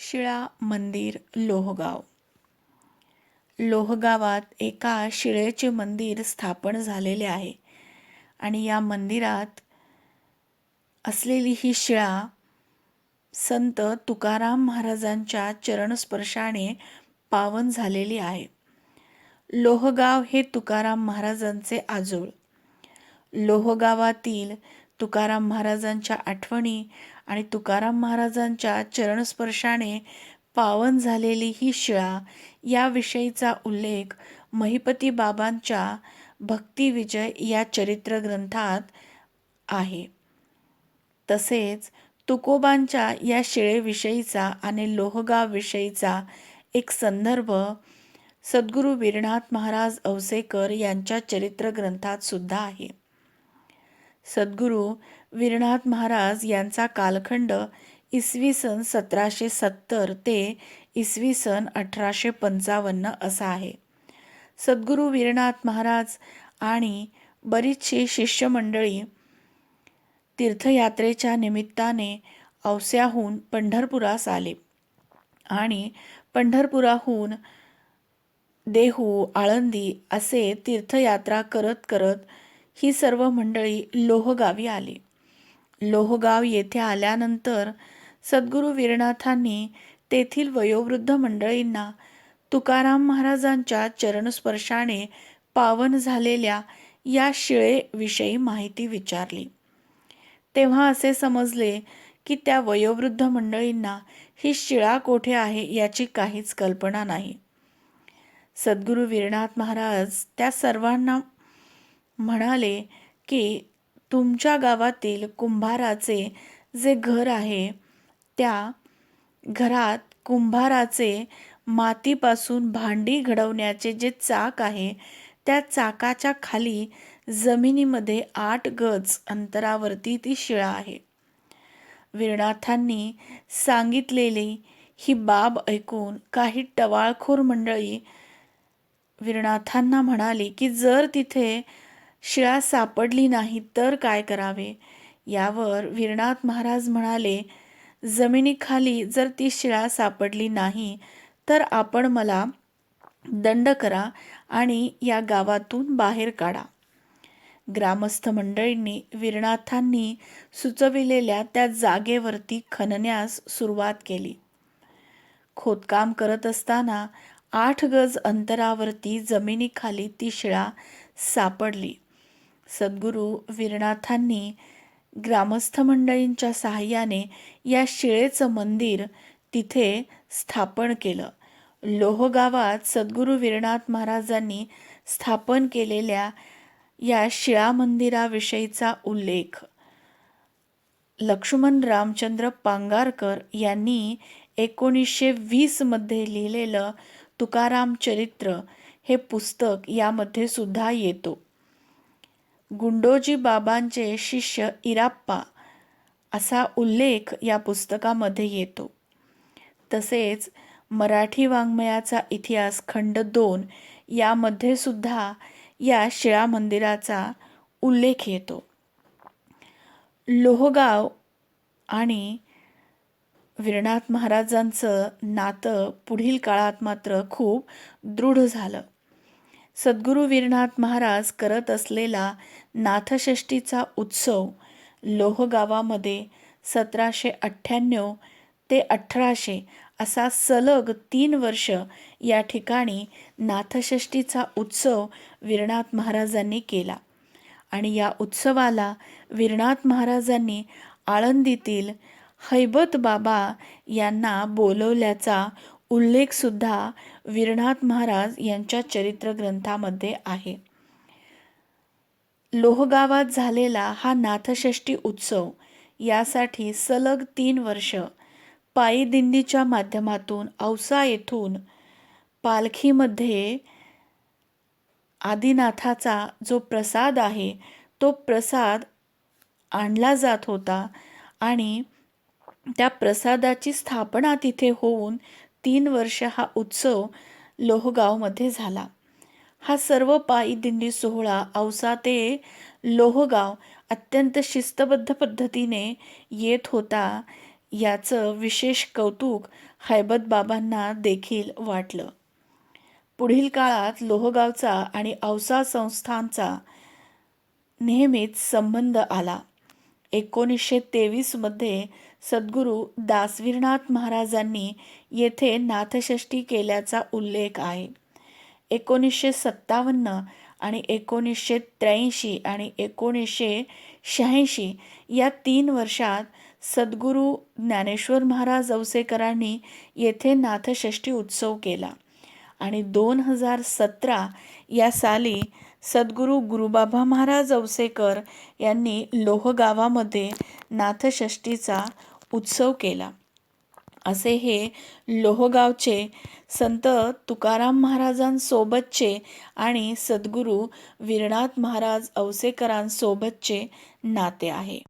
शिळा मंदिर लोहगाव. लोहगावात एका शिळेचे मंदिर स्थापन झालेले आहे आणि या मंदिरात असलेली ही शिळा संत तुकाराम महाराजांच्या चरणस्पर्शाने पावन झालेली आहे. लोहगाव हे तुकाराम महाराजांचे आजोळ. लोहगावातील तुकाराम महाराजांच्या आठवणी आणि तुकाराम महाराजांच्या चरणस्पर्शाने पावन झालेली ही शिळा याविषयीचा उल्लेख महिपती बाबांच्या भक्तिविजय या चरित्र ग्रंथात आहे. तसेच तुकोबांच्या या शिळेविषयीचा आणि लोहगावविषयीचा एक संदर्भ सद्गुरू वीरनाथ महाराज अवसेकर यांच्या चरित्र ग्रंथात सुद्धा आहे. सद्गुरू वीरनाथ महाराज यांचा कालखंड इसवी सन सतराशे सत्तर ते इसवी सन अठराशे पंचावन्न असा आहे. सद्गुरू वीरनाथ महाराज आणि बरीचशी शिष्यमंडळी तीर्थयात्रेच्या निमित्ताने औस्याहून पंढरपुरास आले आणि पंढरपुराहून देहू आळंदी असे तीर्थयात्रा करत करत ही सर्व मंडळी लोहगावी आली. लोहगाव येथे आल्यानंतर सद्गुरू वीरनाथांनी तेथील वयोवृद्ध मंडळींना तुकाराम महाराजांच्या चरणस्पर्शाने पावन झालेल्या या शिळेविषयी माहिती विचारली. तेव्हा असे समजले की त्या वयोवृद्ध मंडळींना ही शिळा कोठे आहे याची काहीच कल्पना नाही. सद्गुरू वीरनाथ महाराज त्या सर्वांना म्हणाले की तुमच्या गावातील कुंभाराचे जे घर आहे त्या घरात कुंभाराचे मातीपासून भांडी घडवण्याचे जे चाक आहे त्या चाकाच्या खाली जमिनीमध्ये आठ गज अंतरावरती ती शिळा आहे. वीरनाथांनी सांगितलेली ही बाब ऐकून काही टवाळखोर मंडळी वीरनाथांना म्हणाली की जर तिथे शिळा सापडली नाही तर काय करावे? यावर वीरनाथ महाराज म्हणाले जमिनीखाली जर ती शिळा सापडली नाही तर आपण मला दंड करा आणि या गावातून बाहेर काढा. ग्रामस्थ मंडळींनी वीरनाथांनी सुचविलेल्या त्या जागेवरती खणण्यास सुरुवात केली. खोदकाम करत असताना आठ गज अंतरावरती जमिनीखाली ती शिळा सापडली. सद्गुरू वीरनाथांनी ग्रामस्थ मंडळींच्या सहाय्याने या शिळेचं मंदिर तिथे स्थापन केलं. लोहगावात सद्गुरू वीरनाथ महाराजांनी स्थापन केलेल्या या शिळा मंदिराविषयीचा उल्लेख. लक्ष्मण रामचंद्र पांगारकर यांनी एकोणीसशे वीसमध्ये लिहिलेलं तुकाराम चरित्र हे पुस्तक यामध्ये सुद्धा येतो. गुंडोजी बाबांचे शिष्य इराप्पा असा उल्लेख या पुस्तकामध्ये येतो. तसेच मराठी वाङ्मयाचा इतिहास खंड दोन यामध्ये सुद्धा या शिळा मंदिराचा उल्लेख येतो. लोहगाव आणि वीरनाथ महाराजांचं नातं पुढील काळात मात्र खूप दृढ झालं. सद्गुरू वीरनाथ महाराज करत असलेला नाथषष्टीचा उत्सव लोहगावामध्ये सतराशे अठ्ठ्याण्णव ते अठराशे असा सलग तीन वर्ष या ठिकाणी नाथषष्टीचा उत्सव वीरनाथ महाराजांनी केला. आणि या उत्सवाला वीरनाथ महाराजांनी आळंदीतील हैबत बाबा यांना बोलवल्याचा उल्लेखसुद्धा वीरनाथ महाराज यांच्या चरित्र ग्रंथामध्ये आहे. लोहगावात झालेला हा नाथषष्ठी उत्सव यासाठी सलग तीन वर्ष पायी दिंडीच्या माध्यमातून औसा येथून पालखीमध्ये आदिनाथाचा जो प्रसाद आहे तो प्रसाद आणला जात होता आणि त्या प्रसादाची स्थापना तिथे होऊन तीन वर्ष हा उत्सव लोहगावमध्ये झाला. हा सर्व पायी दिंडी सोहळा औसा ते लोहगाव अत्यंत शिस्तबद्ध पद्धतीने येत होता याचं विशेष कौतुक हैबतबाबांना देखील वाटलं. पुढील काळात लोहगावचा आणि औसा संस्थांचा नेहमीच संबंध आला. एकोणीसशे तेवीसमध्ये सद्गुरू दासवीरनाथ महाराजांनी येथे नाथषष्ठी केल्याचा उल्लेख आहे. एकोणीसशे सत्तावन्न आणि एकोणीसशे त्र्याऐंशी आणि एकोणीसशे शहाऐंशी या तीन वर्षात सद्गुरू ज्ञानेश्वर महाराज औसेकरांनी येथे नाथषष्ठी उत्सव केला. आणि दोन हजार सतरा या साली सद्गुरू गुरुबाबा महाराज औसेकर यांनी लोहगावामध्ये नाथषष्ठीचा उत्सव केला. असे हे लोहगावचे संत तुकाराम महाराजांसोबतचे आणि सद्गुरू वीरनाथ महाराज औसेकरांसोबतचे नाते आहे.